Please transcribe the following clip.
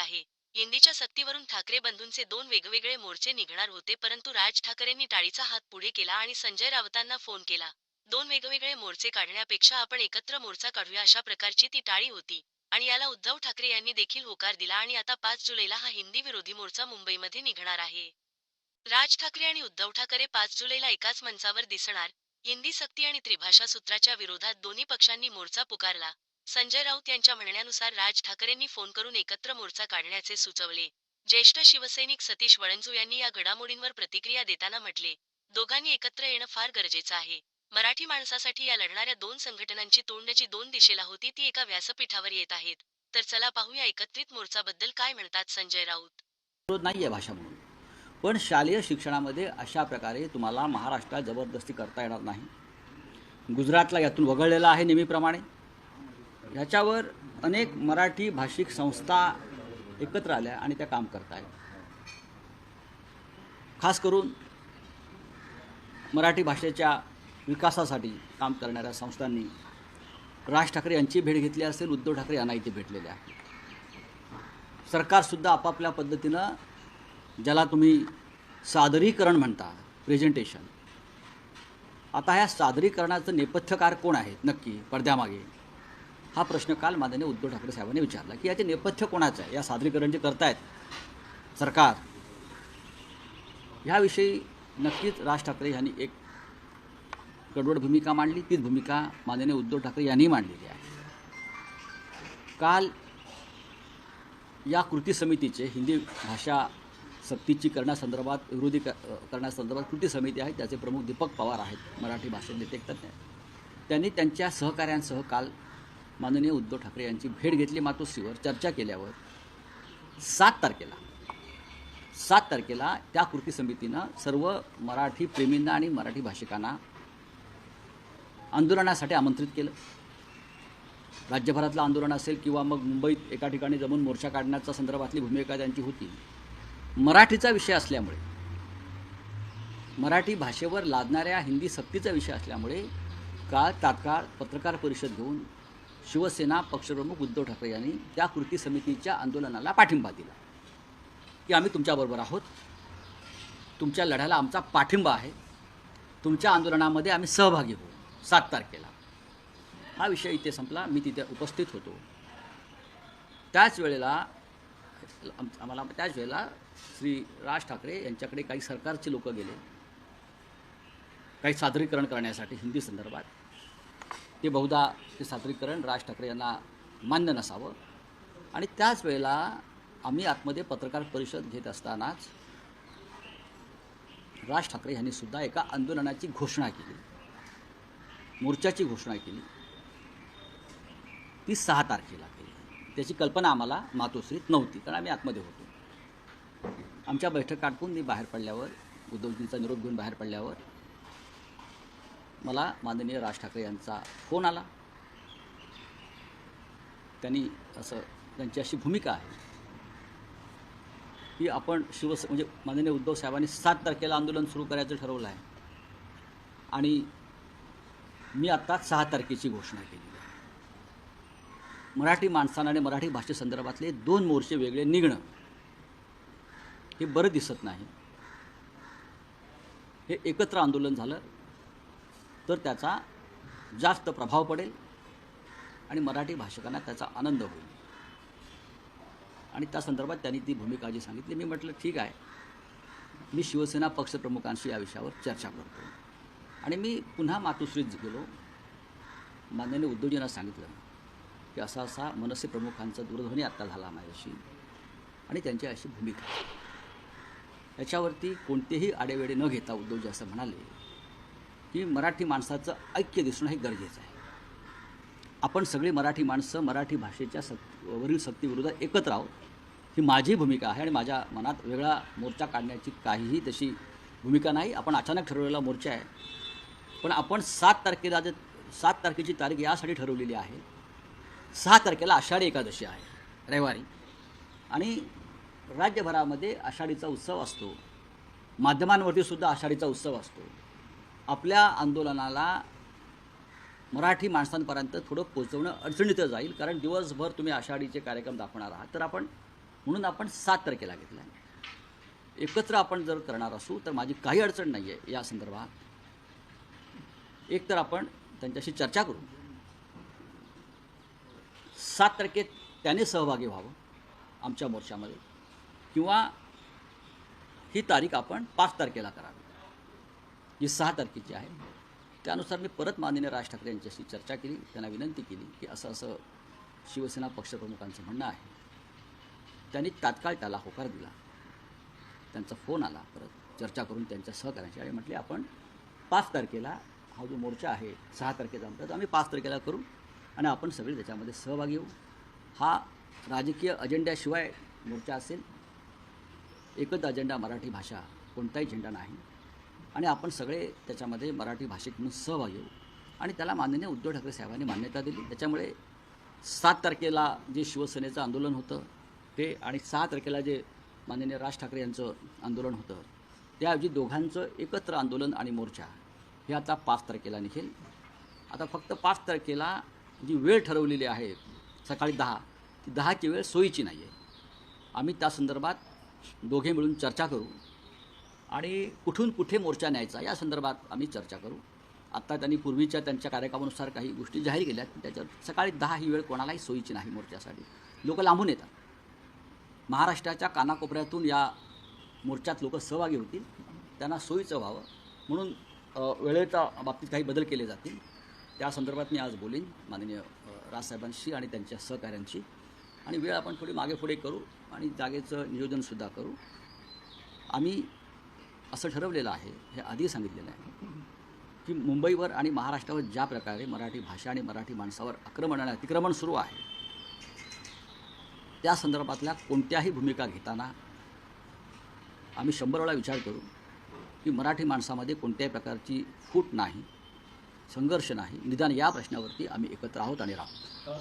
आहे. इंदीच्या सक्तीवरून ठाकरे बंधूंचे दोन वेगवेगळे मोर्चे निघणार होते परंतु राज ठाकरेंनी टाळीचा हात पुढे केला आणि संजय राऊतांना फोन केला. दोन वेगवेगळे मोर्चे काढण्यापेक्षा आपण एकत्र मोर्चा काढूया अशा प्रकारची ती टाळी होती आणि याला उद्धव ठाकरे यांनी देखील होकार दिला आणि आता पाच जुलैला हा हिंदी विरोधी मोर्चा मुंबईमध्ये निघणार आहे. राज ठाकरे आणि उद्धव ठाकरे पाच जुलैला एकाच मंचावर दिसणार हिंदी सक्ती आणि त्रिभाषा सूत्राच्या विरोधात दोन्ही पक्षांनी मोर्चा पुकारला. संजय राऊत यांच्या म्हणण्यानुसार राज ठाकरेंनी फोन करून एकत्र मोर्चा काढण्याचे सुचवले. ज्येष्ठ शिवसैनिक सतीश वळंजू यांनी या घडामोडींवर प्रतिक्रिया देताना म्हटले दोघांनी एकत्र येणं फार गरजेचं आहे. मराठी माणसासाठी या लढणाऱ्या दोन संघटनांची तोंड जी दोन दिशेला होती ती एका व्यासपीठावर येत आहेत. तर चला पाहूया एकत्रित मोर्चाबद्दल काय म्हणतात संजय राऊत. नाहीये भाषा म्हणून. पण शालेय शिक्षणामध्ये अशा प्रकारे तुम्हाला महाराष्ट्रात जबरदस्ती करता येणार नाही. गुजरातला यातून वगळलेला आहे नेहमीप्रमाणे. ह्याच्यावर अनेक मराठी भाषिक संस्था एकत्र आल्या आणि त्या काम करत आहेत खास करून मराठी भाषेच्या विकासासाठी काम करणाऱ्या संस्थांनी राज ठाकरे यांची भेट घेतली असेल उद्धव ठाकरे यांना इथे भेटलेले आहे सरकारसुद्धा आपापल्या पद्धतीनं ज्याला तुम्ही सादरीकरण म्हणता प्रेझेंटेशन आता ह्या सादरीकरणाचं नेपथ्यकार कोण आहेत? नक्की पडद्यामागे. हा प्रश्न काल माननीय उद्धव ठाकरे साहेबांनी विचारला की याचे नेपथ्य कोणाचं आहे? या सादरीकरण जे करतायत सरकार. ह्याविषयी नक्कीच राज ठाकरे यांनी एक कडवड भूमिका मांडली. तीच भूमिका माननीय उद्धव ठाकरे यांनी मांडलेली आहे. काल या कृती समितीचे हिंदी भाषा सक्तीची करण्यासंदर्भात विरोधी क करण्यासंदर्भात कृती समिती आहे त्याचे प्रमुख दीपक पवार आहेत. मराठी भाषेत नेते त्यांनी त्यांच्या सहकाऱ्यांसह काल माननीय उद्धव ठाकरे यांची भेट घेतली. मातोश्रीवर चर्चा केल्यावर सात तारखेला सात तारखेला त्या कृती समितीनं सर्व मराठी प्रेमींना आणि मराठी भाषिकांना आंदोलनासाठी आमंत्रित केलं. राज्यभरातलं आंदोलन असेल किंवा मग मुंबईत एका ठिकाणी जमून मोर्चा काढण्याच्या संदर्भातली भूमिका त्यांची होती मराठीचा विषय असल्यामुळे मराठी भाषेवर लादणाऱ्या हिंदी सक्तीचा विषय असल्यामुळे काल तात्काळ पत्रकार परिषद घेऊन शिवसेना पक्षप्रमुख उद्धव ठाकरे यांनी त्या कृती समितीच्या आंदोलनाला पाठिंबा दिला. की आम्ही तुमच्याबरोबर आहोत. तुमच्या लढ्याला आमचा पाठिंबा आहे. तुमच्या आंदोलनामध्ये आम्ही सहभागी होऊ. सात तारखेला. हा विषय इथे संपला. मी तिथे उपस्थित होतो. त्याच वेळेला आम्हाला त्याच वेळेला श्री राज ठाकरे यांच्याकडे काही सरकारचे लोक गेले. काही सादरीकरण करण्यासाठी हिंदी संदर्भात. ते बहुधा ते सादरीकरण राज ठाकरे यांना मान्य नसावं. आणि त्याच वेळेला आम्ही आतमध्ये पत्रकार परिषद घेत असतानाच राज ठाकरे यांनी सुद्धा एका आंदोलनाची घोषणा केली. मोर्चाची घोषणा केली. ती सहा तारखेला केली. त्याची कल्पना आम्हाला मातोश्रीत नव्हती कारण आम्ही आतमध्ये होतो. आमच्या बैठक आटपून मी बाहेर पडल्यावर उद्धवजींचा निरोप घेऊन बाहेर पडल्यावर मला माननीय राज ठाकरे यांचा फोन आला. त्यांनी असं त्यांची अशी भूमिका आहे. की आपण शिवस म्हणजे माननीय उद्धव साहेबांनी सात तारखेला आंदोलन सुरू करायचं ठरवलं आहे. आणि मी आत्ता सहा तारखेची घोषणा केली मराठी माणसानं आणि मराठी भाषेसंदर्भातले दोन मोर्चे वेगळे निघणं हे बरं दिसत नाही. हे एकत्र आंदोलन झालं. तर त्याचा जास्त प्रभाव पडेल आणि मराठी भाषिकांना त्याचा आनंद होईल. आणि त्या संदर्भात त्यांनी ती भूमिका जी सांगितली. मी म्हटलं ठीक आहे. मी शिवसेना पक्षप्रमुखांशी या विषयावर चर्चा करतो. आणि मी पुन्हा मातोश्रीत गेलो. माननीय उद्धवजींना सांगितलं की असा असा मनसे प्रमुखांचा दूरध्वनी आत्ता झाला माझ्याशी आणि त्यांची अशी भूमिका याच्यावरती कोणतेही आडेवेडे न घेता उद्धवजी असं म्हणाले की मराठी माणसाचं ऐक्य दिसणं हे गरजेचं आहे. आपण सगळी मराठी माणसं मराठी भाषेच्या सत् वरील सक्तीविरोधात एकत्र आहोत. ही माझी भूमिका आहे आणि माझ्या मनात वेगळा मोर्चा काढण्याची काहीही तशी भूमिका नाही. आपण अचानक ठरवलेला मोर्चा आहे. पण आपण सात तारखेला जे सात तारखेची तारीख यासाठी ठरवलेली आहे. सहा तारखेला आषाढी एकादशी आहे रविवारी. आणि राज्यभरामध्ये आषाढीचा उत्सव असतो. माध्यमांवरती सुद्धा आषाढीचा उत्सव असतो. आपल्या आंदोलनाला मराठी माणसांपर्यंत थोडं पोचवणं अडचणीचं जाईल कारण दिवसभर तुम्ही आषाढीचे कार्यक्रम दाखवणार आहात. तर आपण म्हणून आपण सात तारखेला घेतला आहे एकत्र आपण जर करणार असू तर माझी काही अडचण नाही आहे या संदर्भात. एक तर आपण त्यांच्याशी चर्चा करू. सात तारखेत त्याने सहभागी व्हावं आमच्या मोर्चामध्ये किंवा ही तारीख आपण पाच तारखेला करावी. जी सहा तारखेची आहे. त्यानुसार मी परत माननीय राज ठाकरे यांच्याशी चर्चा केली. त्यांना विनंती केली की असं असं शिवसेना पक्षप्रमुखांचं म्हणणं आहे. त्यांनी तात्काळ त्याला होकार दिला. त्यांचा फोन आला परत. चर्चा करून त्यांच्या सहकार्याची आणि म्हटले आपण पाच तारखेला हा जो मोर्चा आहे सहा तारखेचा म्हणतात आम्ही पाच तारखेला करू आणि आपण सगळे त्याच्यामध्ये सहभागी होऊ. हा राजकीय अजेंड्याशिवाय मोर्चा असेल. एकच अजेंडा मराठी भाषा कोणताही झेंडा नाही. आणि आपण सगळे त्याच्यामध्ये मराठी भाषिक म्हणून सहभागी होऊ. आणि त्याला माननीय उद्धव ठाकरे साहेबांनी मान्यता दिली. त्याच्यामुळे सात तारखेला जे शिवसेनेचं आंदोलन होतं ते आणि सहा तारखेला जे माननीय राज ठाकरे यांचं आंदोलन होतं त्याऐवजी दोघांचं एकत्र आंदोलन आणि मोर्चा हे आता पाच तारखेला निघेल. आता फक्त पाच तारखेला जी वेळ ठरवलेली आहे सकाळी दहा ती दहाची वेळ सोयीची नाही आहे आम्ही त्या संदर्भात दोघे मिळून चर्चा करू. आणि कुठून कुठे मोर्चा न्यायचा या संदर्भात आम्ही चर्चा करू. आत्ता त्यांनी पूर्वीच्या त्यांच्या कार्यक्रमानुसार काही गोष्टी जाहीर केल्या त्याच्यावर सकाळी दहा ही वेळ कोणालाही सोयीची नाही मोर्चासाठी. लोक लांबून येतात. महाराष्ट्राच्या कानाकोपऱ्यातून या मोर्चात लोक सहभागी होतील त्यांना सोयीचं व्हावं. म्हणून वेळेच्या बाबतीत काही बदल केले जातील. त्या संदर्भात मी आज बोलेन माननीय राजसाहेबांशी आणि त्यांच्या सहकाऱ्यांशी. आणि वेळ आपण थोडी मागे पुढे करू आणि जागेचं नियोजनसुद्धा करू. आम्ही असं ठरवलेलं आहे हे आधी सांगितलेलं आहे की मुंबईवर आणि महाराष्ट्रावर ज्या प्रकारे मराठी भाषा आणि मराठी माणसावर आक्रमण आणि अतिक्रमण सुरू आहे त्या संदर्भातल्या कोणत्याही भूमिका घेताना आम्ही शंभर वेळा विचार करू की मराठी माणसामध्ये कोणत्याही प्रकारची फूट नाही संघर्ष नाही निदान या प्रश्नावरती आम्ही एकत्र आहोत आणि राहतो